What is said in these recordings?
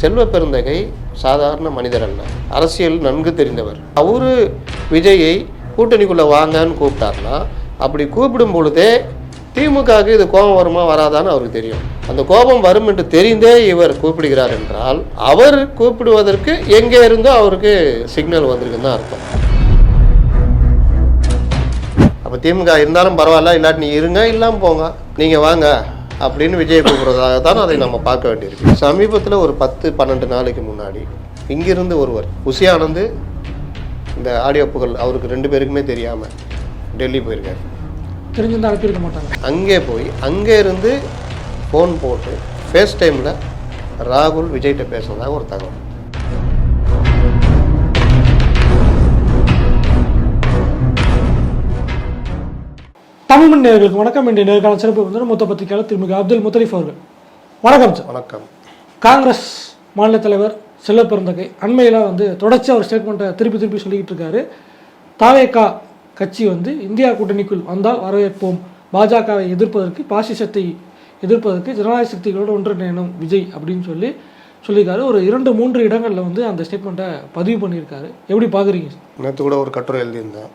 செல்வ பெருந்தகை சாதாரண மனிதர் அல்ல. அரசியல் நன்கு தெரிந்தவர். அவரு விஜயை கூட்டணிக்குள்ளே வாங்கன்னு கூப்பிட்டாருன்னா அப்படி கூப்பிடும் பொழுதே திமுகவுக்கு இது கோபம் வருமா வராதான்னு அவருக்கு தெரியும். அந்த கோபம் வரும் என்று தெரிந்தே இவர் கூப்பிடுகிறார் என்றால் அவர் கூப்பிடுவதற்கு எங்கே இருந்தோ அவருக்கு சிக்னல் வந்திருக்குன்னு தான் அர்த்தம். அப்போ திமுக இருந்தாலும் பரவாயில்ல இல்லாட்டி நீ இருங்க இல்லாமல் போங்க. நீங்கள் வாங்க. அப்படின்னு விஜய் கூப்பிட்றதாக தான் அதை நம்ம பார்க்க வேண்டியிருக்கு. சமீபத்தில் ஒரு பத்து பன்னெண்டு நாளைக்கு முன்னாடி இங்கிருந்து ஒருவர் உசி ஆனந்து இந்த ஆடியோ புகழ் அவருக்கு ரெண்டு பேருக்குமே தெரியாமல் டெல்லி போயிருக்காரு. தெரிஞ்சிருந்தா அனுப்பியிருக்க மாட்டாங்க. அங்கே போய் அங்கே இருந்து ஃபோன் போட்டு ஃபேஸ் டைமில் ராகுல் விஜய்கிட்ட பேசுனதாக ஒரு தகவல். தமிழ் மண் நேயர்களுக்கு வணக்கம். இன்றைய நேர்காணல் சிறப்பு விருந்தினர் மூத்த பத்திரிகையாளர் திருமிகு அப்துல் முத்தலிஃப் அவர்கள். வணக்கம் சார். வணக்கம். காங்கிரஸ் மாநில தலைவர் செல்வ பெருந்தகை அண்மையில் வந்து தொடர்ச்சியாக ஒரு ஸ்டேட்மெண்ட்டை திருப்பி திருப்பி சொல்லிக்கிட்டு இருக்காரு. தாவேகா கட்சி வந்து இந்தியா கூட்டணிக்குள் வந்தால் வரவேற்போம். பாஜகவை எதிர்ப்பதற்கு பாசிசத்தை எதிர்ப்பதற்கு ஜனநாயக சக்திகளோடு ஒன்றிணையணும் விஜய் அப்படின்னு சொல்லி சொல்லியிருக்காரு. ஒரு இரண்டு மூன்று இடங்களில் வந்து அந்த ஸ்டேட்மெண்ட்டை பதிவு பண்ணியிருக்காரு. எப்படி பார்க்குறீங்க நேற்று கூட ஒரு கட்டுரை எழுதியிருந்தேன்.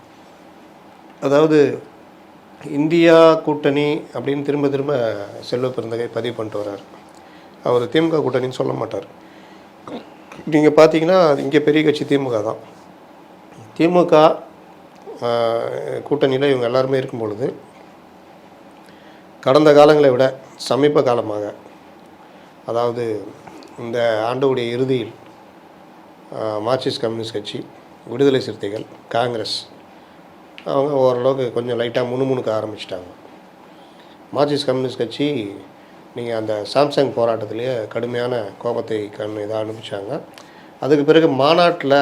அதாவது இந்தியா கூட்டணி அப்படின்னு திரும்ப திரும்ப செல்வ பெருந்தகை பதிவு பண்ணிட்டு வர்றார். அவர் திமுக கூட்டணின்னு சொல்ல மாட்டார். நீங்கள் பார்த்தீங்கன்னா இங்கே பெரிய கட்சி திமுக தான். திமுக கூட்டணியில் இவங்க எல்லாருமே இருக்கும் பொழுது கடந்த காலங்களை விட சமீப காலமாக அதாவது இந்த ஆண்டுடைய இறுதியில் மார்க்சிஸ்ட் கம்யூனிஸ்ட் கட்சி விடுதலை சிறுத்தைகள் காங்கிரஸ் அவங்க ஓரளவுக்கு கொஞ்சம் லைட்டாக முணுமுணுக்க ஆரம்பிச்சிட்டாங்க. மார்க்சிஸ்ட் கம்யூனிஸ்ட் கட்சி நீங்கள் அந்த சாம்சங் போராட்டத்திலேயே கடுமையான கோபத்தை கண் இதாக அனுப்பிச்சாங்க அதுக்கு பிறகு மாநாட்டில்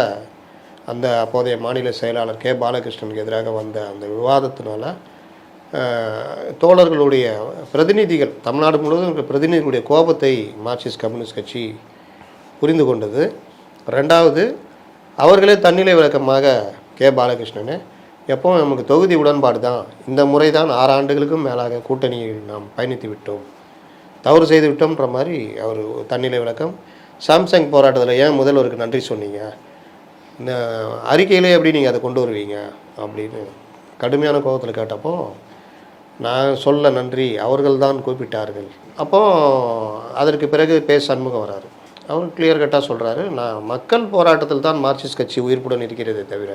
அந்த அப்போதைய மாநில செயலாளர் கே. பாலகிருஷ்ணனுக்கு எதிராக வந்த அந்த விவாதத்தினால தோழர்களுடைய பிரதிநிதிகள் தமிழ்நாடு முழுவதும் இருக்கிற பிரதிநிதிகளுடைய கோபத்தை மார்க்சிஸ்ட் கம்யூனிஸ்ட் கட்சி புரிந்து கொண்டது. ரெண்டாவது அவர்களே தன்னிலை விளக்கமாக கே. பாலகிருஷ்ணனை எப்போ நமக்கு தொகுதி உடன்பாடு தான். இந்த முறை தான் ஆறு ஆண்டுகளுக்கும் மேலாக கூட்டணியில் நாம் பயணித்து விட்டோம். தவறு செய்து விட்டோம்ன்ற மாதிரி அவர் தன்னிலை விளக்கம். சாம்சங் போராட்டத்தில் ஏன் முதல்வருக்கு நன்றி சொன்னீங்க? இந்த அறிக்கையிலே எப்படி நீங்கள் அதை கொண்டு வருவீங்க? அப்படின்னு கடுமையான கோபத்தில் கேட்டப்போ நான் சொல்ல நன்றி அவர்கள் தான் கூப்பிட்டார்கள் அப்போ அதற்கு பிறகு பே சண்முகம் வராரு. அவர் கிளியர் கட்டாக சொல்கிறாரு நான் மக்கள் போராட்டத்தில் தான் மார்க்சிஸ்ட் கட்சி உயிர்ப்புடன் இருக்கிறதே தவிர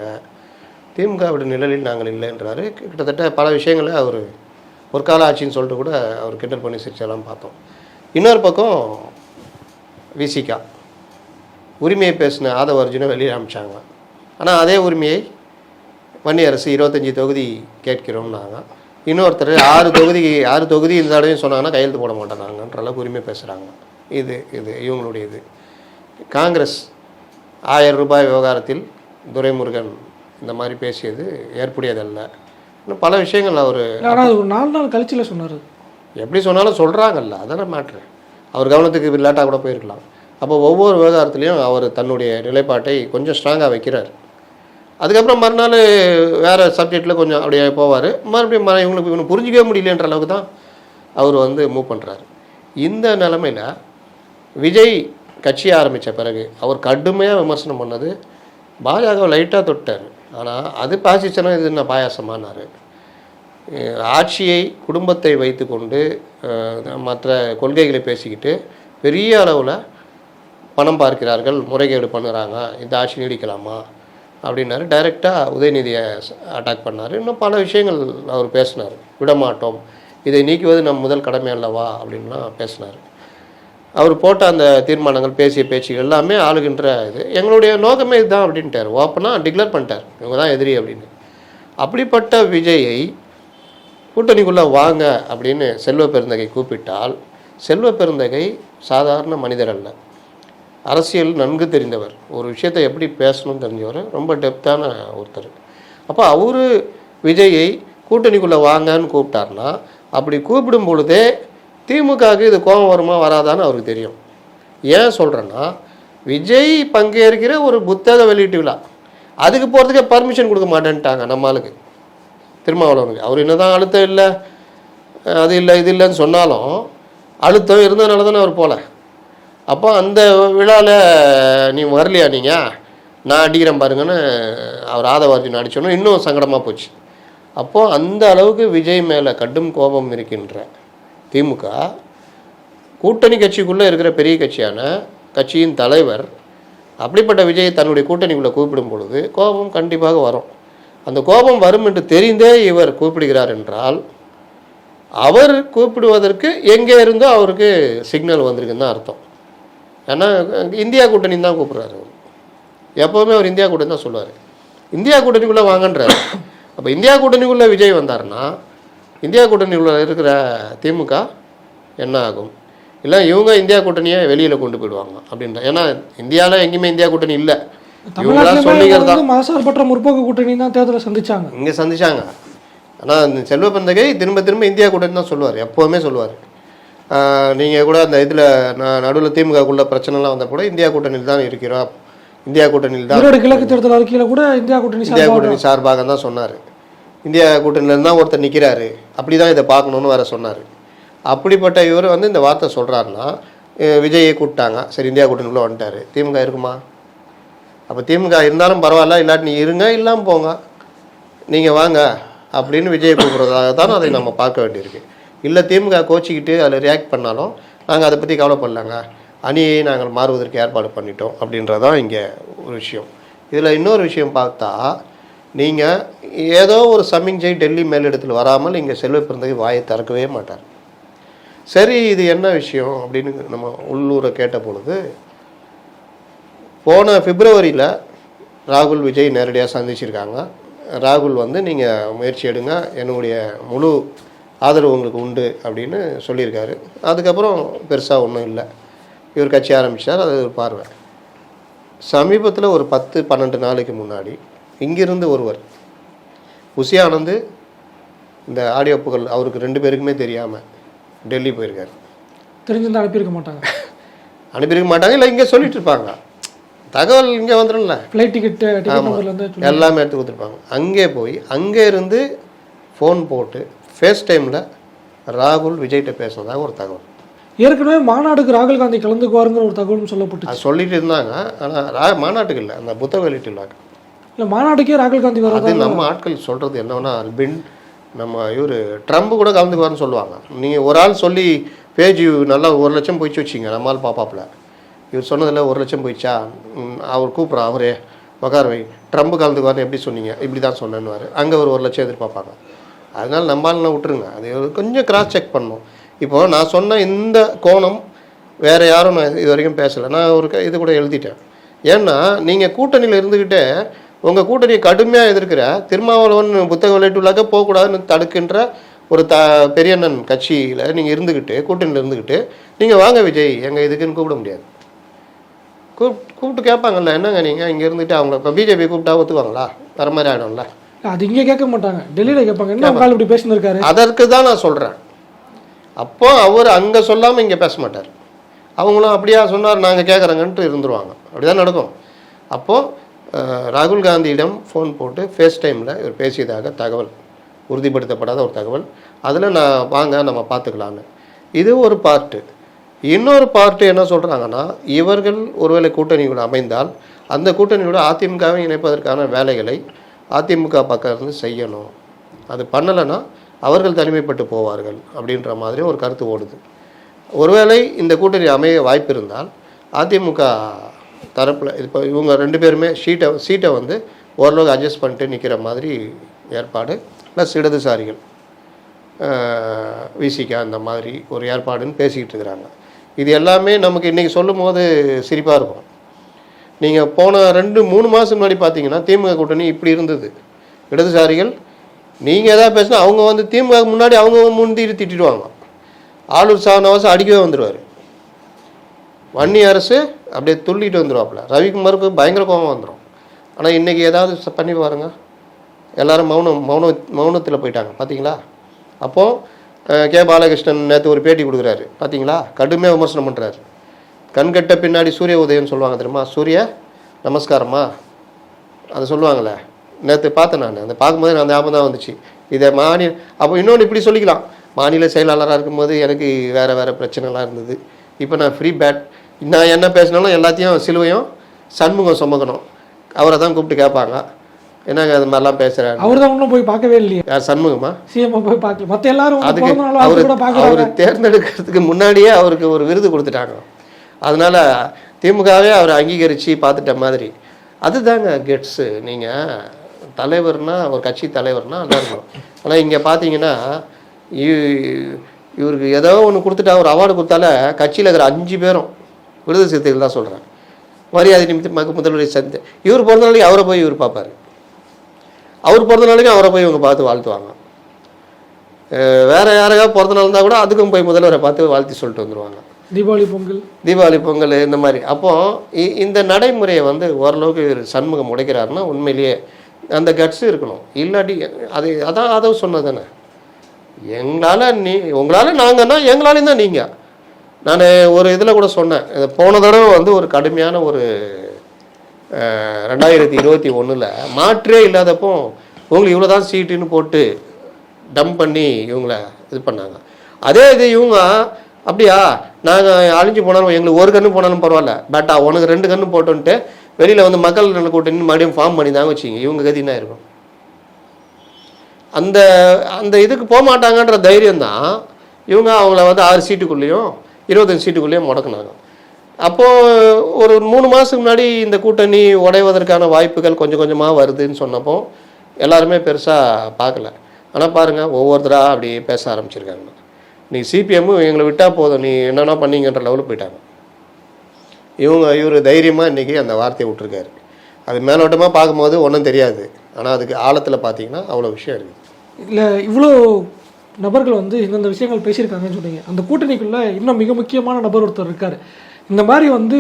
திமுகவுடைய நிழலில் நாங்கள் இல்லைன்றாரு கிட்டத்தட்ட பல விஷயங்களை அவர் ஒரு கால ஆட்சின்னு சொல்லிட்டு கூட அவர் கிண்டல் பண்ணி சிரிச்செல்லாம் பார்த்தோம். இன்னொரு பக்கம் விசிகா உரிமையை பேசின ஆதவ அர்ஜுனை வெளியே அமிச்சாங்க ஆனால் அதே உரிமையை வன்னி அரசு இருபத்தஞ்சி தொகுதி கேட்கிறோம்னாங்க. இன்னொருத்தர் ஆறு தொகுதி ஆறு தொகுதி இந்த தடவையும் சொன்னாங்கன்னா கையெழுத்து போட மாட்டேனாங்கன்ற அளவுக்கு உரிமை பேசுகிறாங்க இது இது இவங்களுடைய இது. காங்கிரஸ் ஆயிரம் ரூபாய் விவகாரத்தில் துரைமுருகன் இந்த மாதிரி பேசியது ஏற்புடையதல்ல. இன்னும் பல விஷயங்கள் அவர் ஆனால் ஒரு நாலு நாள் கழிச்சில் சொன்னார். எப்படி சொன்னாலும் சொல்கிறாங்கல்ல அதான மேட்ரு அவர் கவனத்துக்கு லேட்டாக கூட போயிருக்கலாம். அப்போ ஒவ்வொரு விவகாரத்துலேயும் அவர் தன்னுடைய நிலைப்பாட்டை கொஞ்சம் ஸ்ட்ராங்காக வைக்கிறார். அதுக்கப்புறம் மறுநாள் வேறு சப்ஜெக்டில் கொஞ்சம் அப்படியே போவார். மறுபடியும் இவங்களுக்கு இவனுக்கு புரிஞ்சிக்கவே முடியலன்ற அளவுக்கு தான் அவர் வந்து மூவ் பண்ணுறாரு இந்த நிலமையில் விஜய் கட்சி ஆரம்பித்த பிறகு அவர் கடுமையாக விமர்சனம் பண்ணது. பாஜக லைட்டாக தொட்டார். ஆனால் அது பாசிச்சனா இது என்ன பாயாசமானார்? ஆட்சியை குடும்பத்தை வைத்துக்கொண்டு கொண்டு மற்ற கொள்கைகளை பேசிக்கிட்டு பெரிய அளவில் பணம் பார்க்கிறார்கள் முறைகேடு பண்ணுறாங்க இந்த ஆட்சி நீடிக்கலாமா? அப்படின்னாரு. டைரெக்டாக உதயநிதியை அட்டாக் பண்ணார். இன்னும் பல விஷயங்கள் அவர் பேசினார். விடமாட்டோம். இதை நீக்குவது நம் முதல் கடமை அல்லவா? அப்படின்லாம் பேசினார். அவர் போட்ட அந்த தீர்மானங்கள் பேசிய பேச்சுகள் எல்லாமே ஆளுகின்ற இது. எங்களுடைய நோக்கமே இதுதான் அப்படின்ட்டார். ஓப்பனாக டிக்ளேர் பண்ணிட்டார். இவங்க தான் எதிரி அப்படின்னு. அப்படிப்பட்ட விஜயை கூட்டணிக்குள்ளே வாங்க அப்படின்னு செல்வ பெருந்தகை கூப்பிட்டால் செல்வ பெருந்தகை சாதாரண மனிதர் அல்ல. அரசியல் நன்கு தெரிந்தவர். ஒரு விஷயத்தை எப்படி பேசணும்னு தெரிஞ்சவர். ரொம்ப டெப்த்தான ஒருத்தர். அப்போ அவர் விஜயை கூட்டணிக்குள்ளே வாங்கன்னு கூப்பிட்டாருன்னா அப்படி கூப்பிடும் பொழுதே திமுகவுக்கு இது கோபம் வருமா வராதான்னு அவருக்கு தெரியும். ஏன் சொல்கிறேன்னா விஜய் பங்கேற்கிற ஒரு புத்தக வெளியீட்டு விழா. அதுக்கு போகிறதுக்கே பர்மிஷன் கொடுக்க மாட்டேன்ட்டாங்க நம்ம ஆளுக்கு. திருமாவளவனுக்கு. அவர் என்னதான் அழுத்தம் இல்லை அது இல்லை இது இல்லைன்னு சொன்னாலும் அழுத்தம் இருந்ததுனால தானே அவர் போகல அப்போ அந்த விழாவில் நீ வரலையா நீங்கள் நான் அடிக்கிறேன் பாருங்கன்னு அவர் ஆதவார்ஜுன் அடிச்சோன்னே இன்னும் சங்கடமாக போச்சு. அப்போது அந்த அளவுக்கு விஜய் மேலே கடும் கோபம் இருக்கின்ற திமுக கூட்டணி கட்சிக்குள்ளே இருக்கிற பெரிய கட்சியான கட்சியின் தலைவர் அப்படிப்பட்ட விஜயை தன்னுடைய கூட்டணிக்குள்ளே கூப்பிடும் பொழுது கோபம் கண்டிப்பாக வரும். அந்த கோபம் வரும் என்று தெரிந்தே இவர் கூப்பிடுகிறார் என்றால் அவர் கூப்பிடுவதற்கு எங்கே இருந்தோ அவருக்கு சிக்னல் வந்திருக்குன்னு தான் அர்த்தம். ஏன்னா இந்தியா கூட்டணி தான் கூப்பிட்றாரு எப்போவுமே அவர் இந்தியா கூட்டணி தான் சொல்லுவார் இந்தியா கூட்டணிக்குள்ளே வாங்கன்றார். அப்போ இந்தியா கூட்டணிக்குள்ளே விஜய் வந்தாருன்னா இந்தியா கூட்டணிக்குள்ளே இருக்கிற திமுக என்ன ஆகும்? இல்லை இவங்க இந்தியா கூட்டணியை வெளியில் கொண்டு போயிடுவாங்க அப்படின்ற ஏன்னா இந்தியாவில் எங்கேயுமே இந்தியா கூட்டணி இல்லை. இவங்களா தமிழ்நாட்டிலுமே சொல்லிக்கிறது வந்து மதசார்பற்ற முற்போக்கு கூட்டணி தான் தேர்தலை சந்திச்சாங்க. இங்கே சந்திச்சாங்க. ஆனால் அந்த செல்வ பிறந்தகை திரும்ப திரும்ப இந்தியா கூட்டணி தான் சொல்லுவார் எப்போவுமே சொல்லுவார். நீங்கள் கூட அந்த இதில் நான் நடுவில் திமுகக்குள்ள பிரச்சனைலாம் வந்தால் கூட இந்தியா கூட்டணியில் தான் இருக்கிறோம். இந்தியா கூட்டணியில் தான் கிழக்கு தேர்தல் அறிக்கையில கூட இந்தியா கூட்டணி இந்தியா கூட்டணி சார்பாக தான் சொன்னார். இந்தியா கூட்டணியிலேருந்து தான் ஒருத்தர் நிற்கிறாரு அப்படி தான் இதை பார்க்கணுன்னு வேறு சொன்னார். அப்படிப்பட்ட இவர் வந்து இந்த வார்த்தை சொல்கிறாருன்னா விஜயை கூப்பிட்டாங்க. சரி இந்தியா கூட்டணிக்குள்ளே வந்துட்டார். திமுக இருக்குமா? அப்போ திமுக இருந்தாலும் பரவாயில்ல இல்லாட்டி நீ இருங்க இல்லாமல் போங்க. நீங்கள் வாங்க அப்படின்னு விஜய் கூப்பிட்றதாக தான் அதை நம்ம பார்க்க வேண்டியிருக்கு. இல்லை திமுக கோச்சிக்கிட்டு அதில் ரியாக்ட் பண்ணாலும் நாங்கள் அதை பற்றி கவலைப்படலாங்க. அணியை நாங்கள் மாறுவதற்கு ஏற்பாடு பண்ணிட்டோம் அப்படின்றதான் இங்கே ஒரு விஷயம். இதில் இன்னொரு விஷயம் பார்த்தா நீங்கள் ஏதோ ஒரு சமிஞ்சை டெல்லி மேலிடத்தில் வராமல் இங்கே செல்வ பிறந்தகை வாயை திறக்கவே மாட்டார். சரி இது என்ன விஷயம் அப்படின்னு நம்ம உள்ளூரை கேட்ட பொழுது போன பிப்ரவரியில் ராகுல் விஜய் நேரடியாக சந்திச்சிருக்காங்க. ராகுல் வந்து நீங்கள் முயற்சி எடுங்க என்னுடைய முழு ஆதரவு உங்களுக்கு உண்டு அப்படின்னு சொல்லியிருக்காரு. அதுக்கப்புறம் பெருசாக ஒன்றும் இல்லை. இவர் கட்சி ஆரம்பித்தார் அது ஒரு பார்வை. சமீபத்தில் ஒரு பத்து பன்னெண்டு நாளைக்கு முன்னாடி இங்கிருந்து ஒருவர். உசி ஆனந்து இந்த ஆடியோ புகழ் அவருக்கு ரெண்டு பேருக்குமே தெரியாமல் டெல்லி போயிருக்காரு. தெரிஞ்சிருந்தா அனுப்பியிருக்க மாட்டாங்க. அனுப்பியிருக்க மாட்டாங்க இல்லை இங்கே சொல்லிட்டு இருப்பாங்க. தகவல் இங்கே வந்துடும்ல ஃப்ளைட் டிக்கெட் சொல்லி- எல்லாமே எடுத்து கொடுத்துருப்பாங்க. அங்கே போய் அங்கே இருந்து ஃபோன் போட்டு ஃபேஸ் டைமில் ராகுல் விஜய்கிட்ட பேசுனதாக ஒரு தகவல். ஏற்கனவே மாநாடுக்கு ராகுல் காந்தி கலந்துக்குவாருங்கிற ஒரு தகவலும் சொல்லப்பட்டுச்சு. அது சொல்லிட்டு இருந்தாங்க ஆனால் மாநாட்டுக்கு இல்லை அந்த புத்தக வெளியீட்டு விழாக்கு. இல்ல மாநாட்டுக்கே ராகுல் காந்தி வரதா நம்ம ஆட்கள் சொல்கிறது என்னன்னா அல்பின் நம்ம இவர் ட்ரம்ப் கூட கலந்துக்குவார்னு சொல்லுவாங்க. நீங்கள் ஒரு ஆள் சொல்லி பேஜ் நல்லா ஒரு லட்சம் போயிச்சு வச்சிங்க நம்மால் பாப்பாப்புல. இவர் சொன்னதில் ஒரு லட்சம் போயிடுச்சா? ம், அவர் கூப்பிட்றோம் அவரே உக்கார வை ட்ரம்ப் கலந்துக்குவார்னு எப்படி சொன்னீங்க? இப்படி தான் சொன்னேன்னு அங்கே ஒரு ஒரு லட்சம் எதிர்பார்ப்பாங்க. அதனால நம்மளால விட்டுருங்க. அது கொஞ்சம் கிராஸ் செக் பண்ணணும் இப்போ நான் சொன்ன இந்த கோணம் வேற யாரும் நான் இது வரைக்கும் பேசலை. நான் ஒரு இது கூட எழுதிட்டேன். ஏன்னா நீங்கள் கூட்டணியில் இருந்துக்கிட்டே உங்கள் கூட்டணியை கடுமையாக எதிர்க்கிற திருமாவளவன் புத்தக வெளியீட்டுள்ளாக்க போகக்கூடாதுன்னு தடுக்கின்ற ஒரு த பெரியண்ணன் கட்சியில் நீங்கள் இருந்துக்கிட்டு கூட்டணியில் இருந்துக்கிட்டு நீங்கள் வாங்க விஜய் எங்கள் இதுக்குன்னு கூப்பிட முடியாது. கூப் கூப்பிட்டு கேட்பாங்கல்ல என்னங்க நீங்கள் இங்கே இருந்துட்டு அவங்க இப்போ பிஜேபி கூப்பிட்டா ஒத்துவாங்களா வர மாதிரி ஆகிடும்ல அது இங்க கேட்க மாட்டாங்க. டெல்லியில கேட்பாங்க. என்ன ஆள் இப்படி பேசியிருக்காரு அதற்கு தான் நான் சொல்கிறேன் அப்போ அவர் அங்கே சொல்லாமல் இங்கே பேச மாட்டார். அவங்களும் அப்படியா சொன்னார் நாங்கள் கேட்குறோங்கன்ட்டு இருந்துருவாங்க. அப்படி தான் நடக்கும். அப்போது ராகுல் காந்தியிடம் ஃபோன் போட்டு ஃபேஸ் டைமில் இவர் பேசியதாக தகவல். உறுதிப்படுத்தப்படாத ஒரு தகவல். அதில் நான் வாங்க நம்ம பார்த்துக்கலான்னு இது ஒரு பார்ட்டு இன்னொரு பார்ட்டு என்ன சொல்கிறாங்கன்னா இவர்கள் ஒருவேளை கூட்டணியோடு அமைந்தால் அந்த கூட்டணியோட அதிமுகவை இணைப்பதற்கான வேலைகளை அதிமுக பக்கம் இருந்து செய்யணும். அது பண்ணலைன்னா அவர்கள் தனிமைப்பட்டு போவார்கள் அப்படின்ற மாதிரி ஒரு கருத்து ஓடுது. ஒருவேளை இந்த கூட்டணி அமைய வாய்ப்பு இருந்தால் அதிமுக தரப்பில் இப்போ இவங்க ரெண்டு பேருமே சீட்டை சீட்டை வந்து ஓரளவுக்கு அட்ஜஸ்ட் பண்ணிட்டு நிற்கிற மாதிரி ஏற்பாடு ப்ளஸ் இடதுசாரிகள் விசிகா அந்த மாதிரி ஒரு ஏற்பாடுன்னு பேசிக்கிட்டு இருக்கிறாங்க. இது எல்லாமே நமக்கு இன்றைக்கி சொல்லும் போது சிரிப்பாக இருக்கும். நீங்கள் போன ரெண்டு மூணு மாதம் முன்னாடி பார்த்தீங்கன்னா திமுக கூட்டணி இப்படி இருந்தது. இடதுசாரிகள் நீங்கள் எதாவது பேசினா அவங்க வந்து திமுக முன்னாடி அவங்க முந்திட்டு திட்டிடுவாங்க. ஆளூர் சாவனவாசம் அடிக்கவே வந்துடுவார் வன்னி அரசு அப்படியே துள்ளிட்டு வந்துடுவாப்புல ரவிக்குமாருக்கு பயங்கர கோபம் வந்துடும் ஆனால் இன்றைக்கி ஏதாவது பண்ணி பாருங்க. எல்லாரும் மௌனம் மௌன மௌனத்தில் போயிட்டாங்க. பார்த்தீங்களா அப்போது கே. பாலகிருஷ்ணன் நேற்று ஒரு பேட்டி கொடுக்குறாரு. பார்த்தீங்களா கடுமையாக விமர்சனம் பண்ணுறாரு கண்கட்ட பின்னாடி சூரிய உதயம்னு சொல்லுவாங்க தெரியுமா? சூரிய நமஸ்காரமா அதை சொல்லுவாங்களே நேற்று பார்த்தேன் நான். அந்த பார்க்கும்போது அந்த ஞாபகம் தான் வந்துச்சு. இதை மாநில அப்போ இன்னொன்று இப்படி சொல்லிக்கலாம். மாநில செயலாளராக இருக்கும்போது எனக்கு வேறு வேறு பிரச்சனைலாம் இருந்தது. இப்போ நான் ஃப்ரீ பேட் நான் என்ன பேசினாலும் எல்லாத்தையும் சிலுவையும் சண்முகம் சுமக்கணும். அவரை தான் கூப்பிட்டு கேட்பாங்க. என்னங்க அது மாதிரிலாம் பேசுகிறாரு அவர் தான் ஒன்றும் போய் பார்க்கவே இல்லையே. யார் சண்முகமா? சிஎம் போய் பார்க்கல. மற்ற எல்லாரும் அதுக்கு அவர் அவர் தேர்ந்தெடுக்கிறதுக்கு முன்னாடியே அவருக்கு ஒரு விருது கொடுத்துட்டாங்க. அதனால திமுகவே அவர் அங்கீகரித்து பார்த்துட்ட மாதிரி. அதுதாங்க கெட்ஸு நீங்கள் தலைவர்னா ஒரு கட்சி தலைவர்னா நல்லா இருக்கும் ஆனால் இங்கே பார்த்தீங்கன்னா இ- இவருக்கு ஏதோ ஒன்று கொடுத்துட்டா ஒரு அவார்டு கொடுத்தால கட்சியில் இருக்கிற அஞ்சு பேரும் விருது சிறுத்தைகள் தான் சொல்கிறேன் மரியாதை நிமித்தமாக முதல்வரை சந்தி இவர் பிறந்த நாளைக்கு அவரை போய் இவர் பார்ப்பாரு. அவர் பிறந்த நாளைக்கு அவரை போய் இவங்க பார்த்து வாழ்த்துவாங்க. வேற யாரையாவது பிறந்த நாள் இருந்தால் கூட அதுக்கும் போய் முதல்வரை பார்த்து வாழ்த்தி சொல்லிட்டு வந்துருவாங்க. தீபாவளி பொங்கல். தீபாவளி பொங்கல் இந்த மாதிரி. அப்போ இ- இந்த நடைமுறையை வந்து ஓரளவுக்கு இவர் சண்முகம் உடைக்கிறாருன்னா உண்மையிலேயே அந்த கட்ஸ் இருக்கணும். இல்லாட்டி அது அதான் அதை சொன்னது தானே. எங்களால் நீ உங்களால் நாங்கன்னா எங்களாலையும் தான் நீங்கள் நான் ஒரு இதில் கூட சொன்னேன். இது போன தடவை வந்து ஒரு கடுமையான ஒரு ரெண்டாயிரத்தி இருபத்தி ஒன்றில் மாற்றே இல்லாதப்போ உங்களுக்கு இவ்வளோ தான் சீட்டுன்னு போட்டு டம்ப் பண்ணி இவங்கள இது பண்ணாங்க. அதே இது இவங்க அப்படியா நாங்கள் அழிஞ்சு போனாலும் எங்களுக்கு ஒரு கன்று போனாலும் பரவாயில்ல. பட்டா உனக்கு ரெண்டு கன்று போட்டோன்ட்டு வெளியில் வந்து மக்கள் நல கூட்டணி மறுபடியும் ஃபார்ம் பண்ணி தாங்க வச்சிங்க இவங்க கதினா இருக்கும் அந்த அந்த இதுக்கு போக மாட்டாங்கன்ற தைரியம் தான் இவங்க அவங்கள வந்து ஆறு சீட்டுக்குள்ளேயும் இருபத்தஞ்சு சீட்டுக்குள்ளேயே முடக்குனாங்க. அப்போது ஒரு மூணு மாதத்துக்கு முன்னாடி இந்த கூட்டணி உடைவதற்கான வாய்ப்புகள் கொஞ்சம் கொஞ்சமாக வருதுன்னு சொன்னப்போ எல்லாருமே பெருசாக பார்க்கல. ஆனால் பாருங்கள் ஒவ்வொருத்தராக அப்படி பேச ஆரம்பிச்சிருக்காங்க. நீ சிபிஎம்மும் எங்களை விட்டால் போதும் நீ என்னென்ன பண்ணீங்கன்ற லெவலுக்கு போயிட்டாங்க. இவங்க இவர் தைரியமாக இன்றைக்கி அந்த வார்த்தையை விட்டுருக்காரு. அது மேலோட்டமாக பார்க்கும்போது ஒன்றும் தெரியாது. ஆனால் அதுக்கு ஆழத்தில் பார்த்தீங்கன்னா அவ்வளோ விஷயம் இருக்குது. இல்லை இவ்வளோ நபர்கள் வந்து இந்தந்த விஷயங்கள் பேசியிருக்காங்கன்னு சொன்னீங்க. அந்த கூட்டணிக்குள்ள இன்னும் மிக முக்கியமான நபர் ஒருத்தர் இருக்கார். இந்த மாதிரி வந்து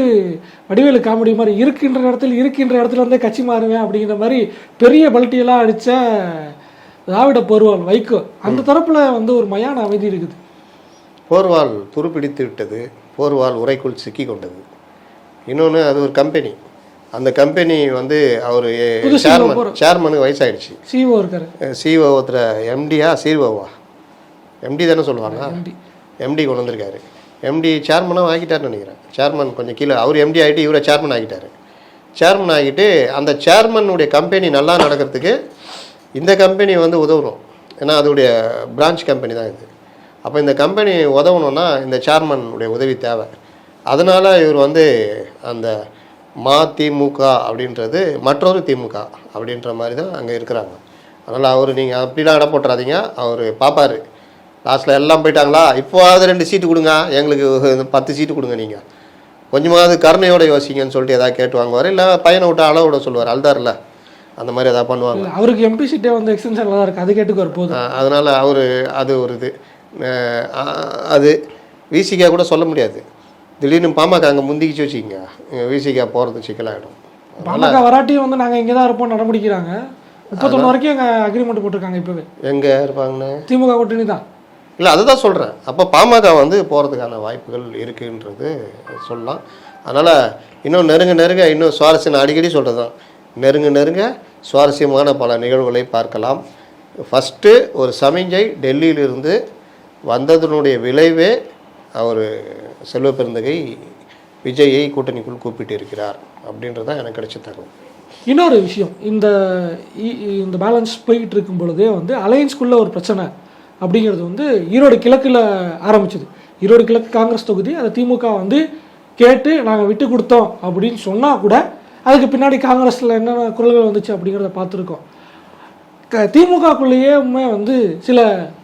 வடிவேலு காமெடி மாதிரி இருக்கின்ற இடத்துல இருக்கின்ற இடத்துல இருந்தே கட்சி மாறுவேன் அப்படிங்கிற மாதிரி பெரிய பல்ட்டியெல்லாம் அடித்த திராவிட பருவம் வைகோ அந்த தரப்புல வந்து ஒரு மயான அமைதி இருக்குது. போர்வால் துருப்பிடித்து விட்டது போர்வால் உரைக்குள் சிக்கி கொண்டது. இன்னொன்று அது ஒரு கம்பெனி. அந்த கம்பெனி வந்து அவர் சேர்மன் சேர்மனுக்கு வயசாயிடுச்சு. சிஓ இருக்காரு. சிஓ ஒருத்தர் எம்டியா சிஓவா எம்டி தானே சொல்லுவாங்க. MD. எம்டி கொண்டு வந்திருக்காரு. எம்டி சேர்மனாக ஆகிட்டாருன்னு நினைக்கிறேன். சேர்மன் கொஞ்சம் கீழே அவர் எம்டி ஆகிட்டு இவரை சேர்மன் ஆகிட்டாரு. சேர்மன் ஆகிட்டு அந்த சேர்மனுடைய கம்பெனி நல்லா நடக்கிறதுக்கு இந்த கம்பெனி வந்து உதவணும். ஏன்னா அதோடைய பிரான்ச் கம்பெனி தான் இது. அப்போ இந்த கம்பெனி உதவணும்னா இந்த சேர்மனுடைய உதவி தேவை. அதனால் இவர் வந்து அந்த மா திமுக அப்படின்றது மற்றொரு திமுக அப்படின்ற மாதிரி தான் அங்கே இருக்கிறாங்க. அதனால் அவர் நீங்கள் அப்படிலாம் இடம் போட்டுறாதீங்க. அவர் பார்ப்பாரு லாஸ்ட்டில் எல்லாம் போயிட்டாங்களா? இப்போவாவது ரெண்டு சீட்டு கொடுங்க. எங்களுக்கு பத்து சீட்டு கொடுங்க நீங்கள் கொஞ்சமாவது கருணையோட யோசிங்கன்னு சொல்லிட்டு எதாவது கேட்டு வாங்குவார் இல்லை பையனை விட்டு அளவு விட சொல்லுவார் அல்தாரில் அந்த மாதிரி எதாவது பண்ணுவாங்க. அவருக்கு எம்பி சீட்டே வந்து எக்ஸ்டென்ஷனில் தான் இருக்குது அது கேட்டுக்கு போதும். அதனால அவர் அது ஒரு இது. அது விசிகா கூட சொல்ல முடியாது. திடீர்னு பாமக அங்கே முந்திக்கிச்சு வச்சுக்கிங்க. விசிகா போகிறது சிக்கலாகிடும் பாமக வராட்டியும் வந்து நாங்கள் இங்கே தான் இருப்போம் நடமுடிக்கிறாங்க முப்பத்தொன்று வரைக்கும் எங்க அக்ரிமெண்ட் போட்டிருக்காங்க இப்போவே. எங்கே இருப்பாங்கன்னு திமுக கூட்டணி தான். இல்லை அதை தான் சொல்கிறேன் அப்போ பாமக வந்து போகிறதுக்கான வாய்ப்புகள் இருக்குன்றது சொல்லலாம். அதனால் இன்னும் நெருங்க நெருங்க இன்னும் சுவாரஸ்யம் அடிக்கடி சொல்கிறது தான் நெருங்க நெருங்க சுவாரஸ்யமான பல நிகழ்வுகளை பார்க்கலாம். ஃபஸ்ட்டு ஒரு சமிஞ்சை டெல்லியிலிருந்து வந்ததனுடைய விளைவே அவர் செல்வ பெருந்தகை விஜயை கூட்டணிக்குள் கூப்பிட்டு இருக்கிறார் அப்படின்றது தான் எனக்கு கிடைச்ச தகவல். இன்னொரு விஷயம் இந்த இ- இந்த பேலன்ஸ் போய்கிட்டு இருக்கும் பொழுதே வந்து அலையன்ஸ்குள்ளே ஒரு பிரச்சனை அப்படிங்கிறது வந்து ஈரோடு கிழக்கில் ஆரம்பிச்சது. ஈரோடு கிழக்கு காங்கிரஸ் தொகுதி அதை திமுக வந்து கேட்டு நாங்கள் விட்டு கொடுத்தோம் அப்படின்னு சொன்னால் கூட அதுக்கு பின்னாடி காங்கிரஸில் என்னென்ன குரல்கள் வந்துச்சு அப்படிங்கிறத பார்த்துருக்கோம். க திமுகக்குள்ளேயுமே வந்து சில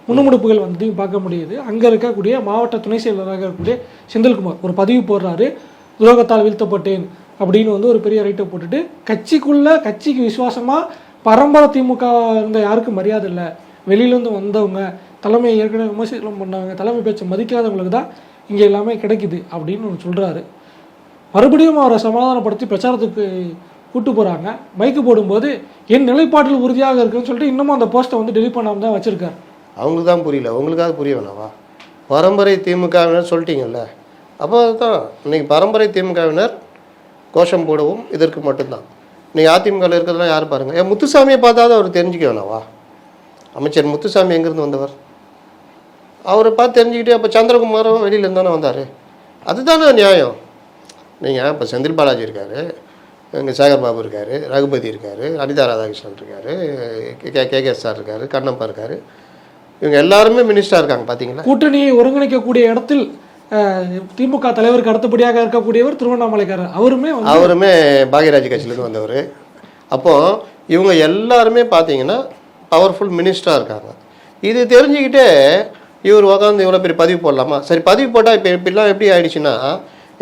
முன்னுமுடுப்புகள் வந்து பார்க்க முடியுது. அங்கே இருக்கக்கூடிய மாவட்ட துணை செயலராக இருக்கக்கூடிய செந்தில்குமார் ஒரு பதிவு போடுறாரு. துரோகத்தால் வீழ்த்தப்பட்டேன் அப்படின்னு வந்து ஒரு பெரிய ரைட்டை போட்டுட்டு கட்சிக்குள்ளே கட்சிக்கு விசுவாசமாக பரம்பரை திமுக இருந்த யாருக்கும் மரியாதை இல்லை. வெளியிலேருந்து வந்தவங்க தலைமையை ஏற்கனவே விமர்சனம் பண்ணாங்க. தலைமை பேச்சை மதிக்காதவங்களுக்கு தான் இங்கே எல்லாமே கிடைக்குது அப்படின்னு ஒன்று சொல்கிறாரு மறுபடியும் அவரை சமாதானப்படுத்தி பிரச்சாரத்துக்கு கூட்டு போகிறாங்க மைக்கு போடும்போது என் நிலைப்பாட்டில் உறுதியாக இருக்குன்னு சொல்லிட்டு இன்னமும் அந்த போஸ்ட்டை வந்து டெலிட் பண்ணாமல் தான் வச்சுருக்காரு. அவங்களுக்கு தான் புரியல. உங்களுக்காக புரிய வேணாவா? பரம்பரை திமுகவினர் சொல்லிட்டீங்கல்ல. அப்போ அதுதான். இன்னைக்கு பரம்பரை திமுகவினர் கோஷம் போடவும் இதற்கு மட்டும்தான். இன்னைக்கு அதிமுகவில் இருக்கிறதெல்லாம் யார் பாருங்கள் ஏன் முத்துசாமியை பார்த்தா அவர் தெரிஞ்சுக்க வேணாவா? அமைச்சர் முத்துசாமி எங்கேருந்து வந்தவர்? அவரை பார்த்து தெரிஞ்சுக்கிட்டு அப்போ சந்திரகுமாரும் வெளியில தானே வந்தார். அதுதானே நியாயம். நீங்கள் இப்போ செந்தில் பாலாஜி இருக்கார் இங்கே சேகர் பாபு இருக்கார் ரகுபதி இருக்கார் அனிதா ராதாகிருஷ்ணன் இருக்கார் கே கே கே சார் இருக்கார் கண்ணப்பா இருக்கார். இவங்க எல்லாருமே மினிஸ்டராக இருக்காங்க பார்த்தீங்களா கூட்டணியை ஒருங்கிணைக்கக்கூடிய இடத்தில் திமுக தலைவருக்கு அடுத்தபடியாக இருக்கக்கூடியவர் திருவண்ணாமலைக்காரர். அவருமே அவருமே பாக்யராஜ் கட்சியிலேருந்து வந்தவர். அப்போது இவங்க எல்லாருமே பார்த்தீங்கன்னா பவர்ஃபுல் மினிஸ்டராக இருக்காங்க. இது தெரிஞ்சுக்கிட்டே இவர் உட்காந்து இவ்வளோ பெரிய பதிவு போடலாமா? சரி பதிவு போட்டால் இப்போ இப்படிலாம் எப்படி ஆயிடுச்சுன்னா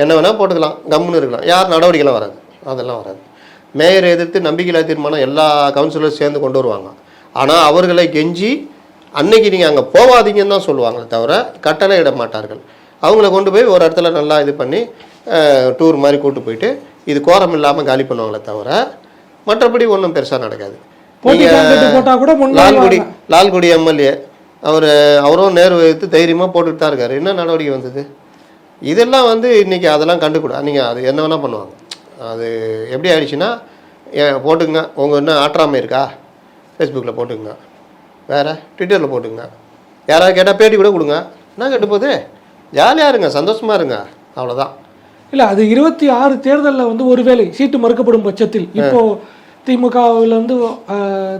என்ன வேணால் போட்டுக்கலாம் கம்முன்னு இருக்கலாம். யார் நடவடிக்கைலாம் வராது. அதெல்லாம் வராது. மேயரை எதிர்த்து நம்பிக்கையில்லா தீர்மானம் எல்லா கவுன்சிலரும் சேர்ந்து கொண்டு வருவாங்க. ஆனால் அவர்களை கெஞ்சி அன்னைக்கு நீங்கள் அங்கே போகாதீங்கன்னு தான் சொல்லுவாங்களே தவிர கட்டளை இட மாட்டார்கள். அவங்கள கொண்டு போய் ஒரு இடத்துல நல்லா இது பண்ணி டூர் மாதிரி கூட்டு போயிட்டு இது கோரம் இல்லாமல் காலி பண்ணுவாங்களே தவிர மற்றபடி ஒன்றும் பெருசாக நடக்காது. லால்குடி லால்குடி எம்எல்ஏ அவர் அவரும் நேர் வைத்து தைரியமாக போட்டுட்டு தான் இருக்காரு. என்ன நடவடிக்கை வந்தது? இதெல்லாம் வந்து இன்றைக்கி அதெல்லாம் கண்டுக்கூடாது நீங்கள் அது என்ன வேணால் பண்ணுவாங்க. அது எப்படி ஆயிடுச்சுன்னா ஏ போட்டுங்க உங்கள் என்ன ஆற்றாமை இருக்கா? ஃபேஸ்புக்கில் போட்டுங்க வேறு? ட்விட்டரில் போட்டுங்க யாராவது கேட்டால் பேட்டி கூட கொடுங்க. என்ன கேட்டு போகுது? ஜாலியாக இருங்க. சந்தோஷமாக இருங்க. அவ்வளோதான் இல்லை அது இருபத்தி ஆறு தேர்தலில் வந்து ஒருவேளை சீட்டு மறுக்கப்படும் பட்சத்தில் இப்போ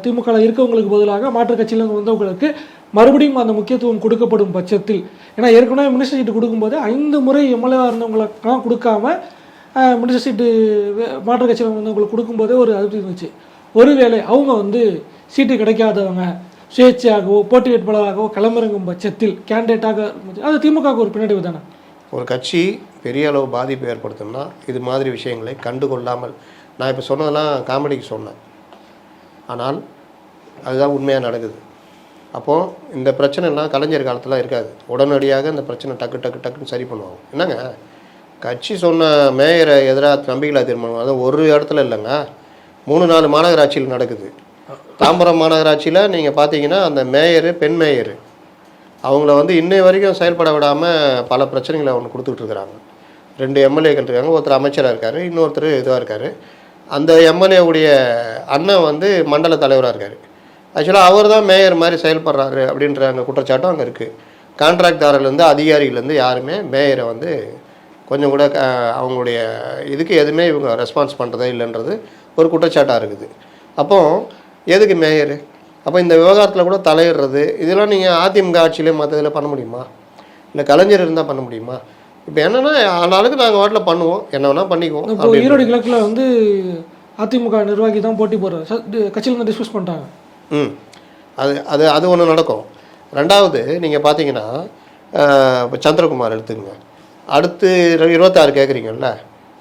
திமுகவில் இருக்கவங்களுக்கு பதிலாக மாற்றுக் கட்சியிலேருந்து வந்தவங்களுக்கு மறுபடியும் அந்த முக்கியத்துவம் கொடுக்கப்படும் பட்சத்தில். ஏன்னா ஏற்கனவே மினிஸ்டர் சீட்டு கொடுக்கும்போது ஐந்து முறை எம்எல்ஏவாக இருந்தவங்களுக்கெல்லாம் கொடுக்காம மினிஸ்டர் சீட்டு மாற்றுக் கட்சியில் வந்தவங்களுக்கு கொடுக்கும்போதே ஒரு அதிருப்தி இருந்துச்சு. ஒருவேளை அவங்க வந்து சீட்டு கிடைக்காதவங்க சுயேட்சையாகவோ போட்டி வேட்பாளராகவோ களமிறங்கும் பட்சத்தில் கேண்டிடேட்டாக அது திமுகவுக்கு ஒரு பின்னடைவு தானே? ஒரு கட்சி பெரிய அளவு பாதிப்பு ஏற்படுத்தணும்னா இது மாதிரி விஷயங்களை கண்டுகொள்ளாமல் நான் இப்போ சொன்னதெல்லாம் காமெடிக்கு சொன்னேன். ஆனால் அதுதான் உண்மையாக நடக்குது. அப்போது இந்த பிரச்சனைலாம் கலைஞர் காலத்தில் இருக்காது. உடனடியாக இந்த பிரச்சனை டக்கு டக்கு டக்குன்னு சரி பண்ணுவாங்க. என்னங்க? கட்சி சொன்ன மேயரை எதிராக நம்பிக்கையில்லா தீர்மானம். அது ஒரு இடத்துல இல்லைங்க. மூணு நாலு மாநகராட்சியில் நடக்குது. தாம்பரம் மாநகராட்சியில் நீங்கள் பார்த்தீங்கன்னா அந்த மேயரு பெண் மேயரு அவங்கள வந்து இன்னை வரைக்கும் செயல்பட விடாமல் பல பிரச்சனைகளை அவங்க கொடுத்துட்டு இருக்கிறாங்க. ரெண்டு எம்எல்ஏக்கள் இருக்காங்க. ஒருத்தர் அமைச்சராக இருக்கார் இன்னொருத்தர் இதுவாக இருக்கார். அந்த எம்எல்ஏவுடைய அண்ணன் வந்து மண்டல தலைவராக இருக்கார். ஆக்சுவலாக அவர் தான் மேயர் மாதிரி செயல்படுறாரு அப்படின்ற அங்கே குற்றச்சாட்டும் அங்கே இருக்குது கான்ட்ராக்டாரிலேருந்து அதிகாரிகள்லேருந்து யாருமே மேயரை வந்து கொஞ்சம் கூட அவங்களுடைய இதுக்கு எதுவுமே இவங்க ரெஸ்பான்ஸ் பண்ணுறதே இல்லைன்றது ஒரு குற்றச்சாட்டாக இருக்குது. அப்போ எதுக்கு மேயர்? அப்போ இந்த விவகாரத்தில் கூட தலையிடுறது இதெல்லாம் நீங்கள் அதிமுக ஆட்சியிலே மற்ற இதில் பண்ண முடியுமா? இல்லை கலைஞர் இருந்தால் பண்ண முடியுமா? இப்போ என்னென்னா ஆனாலுக்கு நாங்கள் வாட்டில் பண்ணுவோம். என்ன வேணால் பண்ணிக்குவோம். இப்போ ஈரோடு கிழக்குல வந்து அதிமுக நிர்வாகி தான் போட்டி போடுறாரு. டி- கட்சியில இருந்து டிஸ்கஸ் பண்ணிட்டாங்க. ம். அது அது அது ஒன்று நடக்கும். ரெண்டாவது நீங்கள் பார்த்தீங்கன்னா இப்போ சந்திரகுமார் எடுத்துக்கங்க. அடுத்து இரு- இருபத்தாறு கேட்குறீங்கல்ல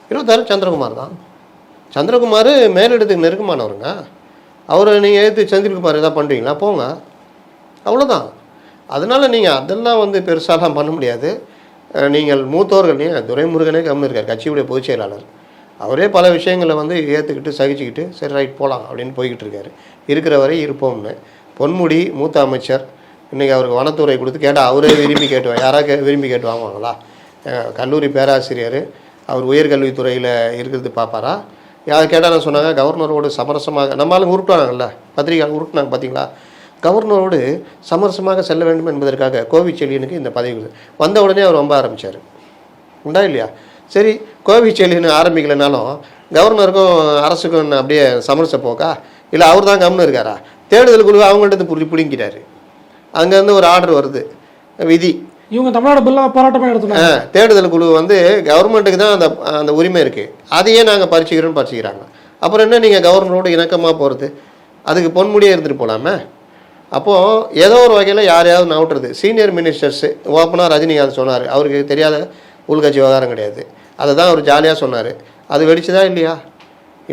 இருபத்தாறு சந்திரகுமார் தான். சந்திரகுமார் மேலிடத்துக்கு நெருக்கமானவருங்க. அவரை நீங்கள் ஏற்று செந்தில்குமார் எதாவது பண்ணுறீங்களா போங்க. அவ்வளோதான் அதனால் நீங்கள் அதெல்லாம் வந்து பெருசாலாம் பண்ண முடியாது. நீங்கள் மூத்தோர்கள் ஏன் துரைமுருகனே கம்மி இருக்கார் கட்சியுடைய பொதுச் செயலாளர். அவரே பல விஷயங்களை வந்து ஏற்றுக்கிட்டு சகிச்சுக்கிட்டு சரி ரைட் போகலாம் அப்படின்னு போய்கிட்டு இருக்காரு. இருக்கிற வரை இருப்போம்னு. பொன்முடி மூத்த அமைச்சர் இன்றைக்கி அவருக்கு வனத்துறை கொடுத்து கேட்டால் அவரே விரும்பி கேட்டு யாராவது கே விரும்பி கேட்டு வாங்குவாங்களா? கல்லூரி பேராசிரியர் அவர் உயர்கல்வித்துறையில் இருக்கிறது பார்ப்பாரா யார் கேட்டாலும் சொன்னாங்க கவர்னரோடு சமரசமாக நம்மளால உருட்டுவாங்கல்ல பத்திரிகை உருட்டுனாங்க பார்த்தீங்களா கவர்னரோடு சமரசமாக செல்ல வேண்டும் என்பதற்காக கோவிச்செழியனுக்கு இந்த பதவி வந்த உடனே அவர் ரொம்ப ஆரம்பித்தார் உண்டா இல்லையா? சரி கோவிச்செழியன் ஆரம்பிக்கலைனாலும் கவர்னருக்கும் அரசுக்கும் அப்படியே சமரச போக்கா? இல்லை அவர் தான் கம்னு இருக்காரா? தேடுதல் குழு அவங்கள்ட்ட புடி பிடிங்கிறாரு அங்கேருந்து ஒரு ஆர்டர் வருது. விதி. இவங்க தமிழ்நாடு பில்லாம் போராட்டமாக நடத்தினாங்க ஆ, தேடுதல் குழு வந்து கவர்மெண்ட்டுக்கு தான் அந்த அந்த உரிமை இருக்குது அதையே நாங்கள் பறிச்சுக்கிறோன்னு பறிச்சுக்கிறாங்க. அப்புறம் என்ன நீங்கள் கவர்னரோடு இணக்கமாக போகிறது அதுக்கு பொன்முடியே இருந்துட்டு போகலாமே அப்போது ஏதோ ஒரு வகையில் யாரையாவது நவுட்டுறது. சீனியர் மினிஸ்டர்ஸு ஓப்பனாக ரஜினிகாந்த் சொன்னார். அவருக்கு தெரியாத உள்கட்சி விவகாரம் கிடையாது. அதை தான் அவர் ஜாலியாக சொன்னார். அது வெடிச்சுதா இல்லையா?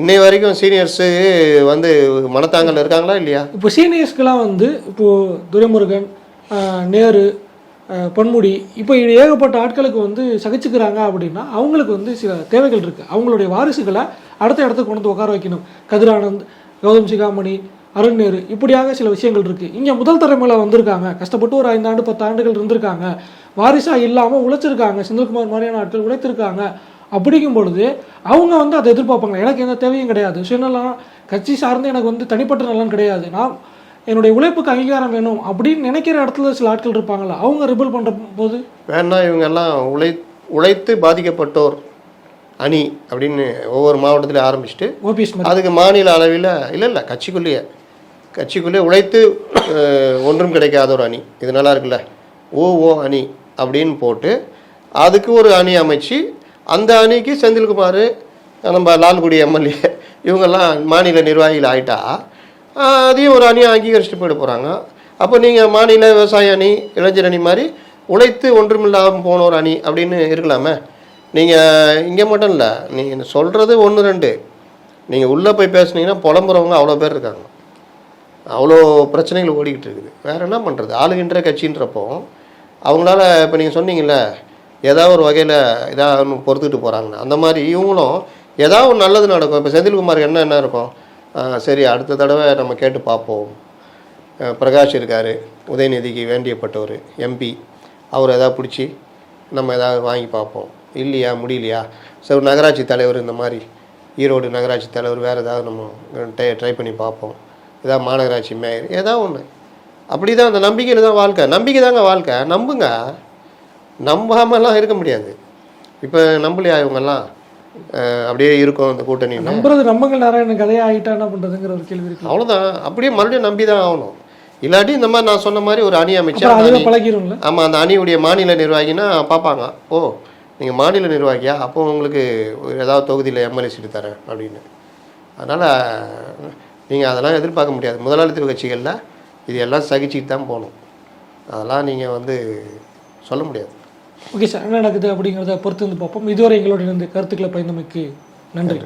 இன்னை வரைக்கும் சீனியர்ஸு வந்து மனத்தாங்கல் இருக்காங்களா இல்லையா? இப்போ சீனியர்ஸ்க்கெல்லாம் வந்து இப்போது துரைமுருகன் நேரு பொன்முடி இப்போ ஏகப்பட்ட ஆட்களுக்கு வந்து சகிச்சுக்கிறாங்க அப்படின்னா அவங்களுக்கு வந்து சில தேவைகள் இருக்குது அவங்களுடைய வாரிசுகளை அடுத்த இடத்துக்கு கொண்டு உட்கார வைக்கணும். கதிரானந்த் கௌதம் சிகாமணி அருண் நேரு இப்படியாக சில விஷயங்கள் இருக்குது இங்கே முதல் தலைமுறையில் வந்திருக்காங்க. கஷ்டப்பட்டு ஒரு ஐந்தாண்டு பத்து ஆண்டுகள் இருந்திருக்காங்க. வாரிசாக இல்லாமல் உழைச்சிருக்காங்க. செந்தில்குமார் மாதிரியான ஆட்கள் உழைத்திருக்காங்க. அப்படிங்கும் பொழுது அவங்க வந்து அதை எதிர்பார்ப்பாங்க. எனக்கு எந்த தேவையும் கிடையாது. சுயநலம் கட்சி சார்ந்து எனக்கு வந்து தனிப்பட்ட நலன் கிடையாது. நான் என்னுடைய உழைப்புக்கு அங்கீகாரம் வேணும் அப்படின்னு நினைக்கிற இடத்துல சில ஆட்கள் இருப்பாங்களா அவங்க ரிபல் பண்ணுற போது? வேணா இவங்க எல்லாம் உழை உழைத்து பாதிக்கப்பட்டோர் அணி அப்படின்னு ஒவ்வொரு மாவட்டத்திலையும் ஆரம்பிச்சுட்டு ஓபிஎஸ் அதுக்கு மாநில அளவில் இல்லை இல்லை கட்சிக்குள்ளேயே. கட்சிக்குள்ளே உழைத்து ஒன்றும் கிடைக்காத ஒரு அணி. இது நல்லா இருக்குல்ல? ஓ ஓ அணி அப்படின்னு போட்டு அதுக்கு ஒரு அணி அமைச்சு அந்த அணிக்கு செந்தில்குமார் நம்ம லால்குடி எம்எல்ஏ இவங்கெல்லாம் மாநில நிர்வாகிகள் ஆகிட்டா அதையும் ஒரு அணியை அங்கீகரிச்சுட்டு போயிட போகிறாங்க அப்போ நீங்கள் மாநில விவசாய அணி இளைஞர் அணி மாதிரி உழைத்து ஒன்றுமில்லாமல் போன ஒரு அணி அப்படின்னு இருக்கலாமே. நீங்கள் இங்கே மட்டும் இல்லை நீங்கள் சொல்கிறது ஒன்று ரெண்டு. நீங்கள் உள்ளே போய் பேசுனீங்கன்னா புலம்புறவங்க அவ்வளோ பேர் இருக்காங்க. அவ்வளோ பிரச்சனைகள் ஓடிக்கிட்டு இருக்குது. வேறு என்ன பண்ணுறது ஆளுகின்ற கட்சின்றப்போ அவங்களால இப்போ நீங்கள் சொன்னீங்கல்ல ஏதாவது ஒரு வகையில் இதாக ஒன்று பொறுத்துக்கிட்டு போகிறாங்கன்னு அந்த மாதிரி இவங்களும் ஏதாவது ஒரு நல்லது நடக்கும். இப்போ செந்தில்குமாருக்கு என்ன என்ன இருக்கும்? சரி அடுத்த தடவை நம்ம கேட்டு பார்ப்போம். பிரகாஷ் இருக்கார் உதயநிதிக்கு வேண்டியப்பட்டவர் எம்பி அவர் எதாவது பிடிச்சி நம்ம ஏதாவது வாங்கி பார்ப்போம். இல்லையா முடியலையா? சரி நகராட்சி தலைவர் இந்த மாதிரி ஈரோடு நகராட்சி தலைவர் வேறு ஏதாவது நம்ம ட்ரை ட்ரை பண்ணி பார்ப்போம். ஏதாவது மாநகராட்சி மேயர் ஏதாவது ஒன்று அப்படி தான் அந்த நம்பிக்கையில் தான் வாழ்க்கை. நம்பிக்கை தாங்க வாழ்க்கை. நம்புங்க. நம்பாமலாம் இருக்க முடியாது. இப்போ நம்பலையா இவங்கெல்லாம்? அப்படியே இருக்கும் இந்த கூட்டணியில். நம்புறது நம்பங்கள் நாராயணன் கதையா ஆகிட்டா என்ன பண்றதுங்கிற ஒரு கேள்வி இருக்கு. அவ்வளோதான் அப்படியே மறுபடியும் நம்பி தான் ஆகணும். இல்லாட்டி இந்த மாதிரி நான் சொன்ன மாதிரி ஒரு அணி அமைச்சா அந்த பழகிரும்ல. ஆமாம் அந்த அணியுடைய மாநில நிர்வாகினா பார்ப்பாங்க. ஓ நீங்கள் மாநில நிர்வாகியா? அப்போ உங்களுக்கு ஏதாவது தொகுதியில் எம்எல்ஏ சீட்டு தரேன் அப்படின்னு. அதனால் நீங்கள் அதெல்லாம் எதிர்பார்க்க முடியாது. முதலாளித்துவ கட்சிகளில் இது எல்லாம் சகிச்சுட்டு தான் போகணும். அதெல்லாம் நீங்கள் வந்து சொல்ல முடியாது. Okay sir. என்ன நடக்குது அப்படிங்கிறத பொறுத்து வந்து பார்ப்போம். இதுவரை எங்களோட இருந்து கருத்துக்களை பயந்தமைக்கு நன்றி.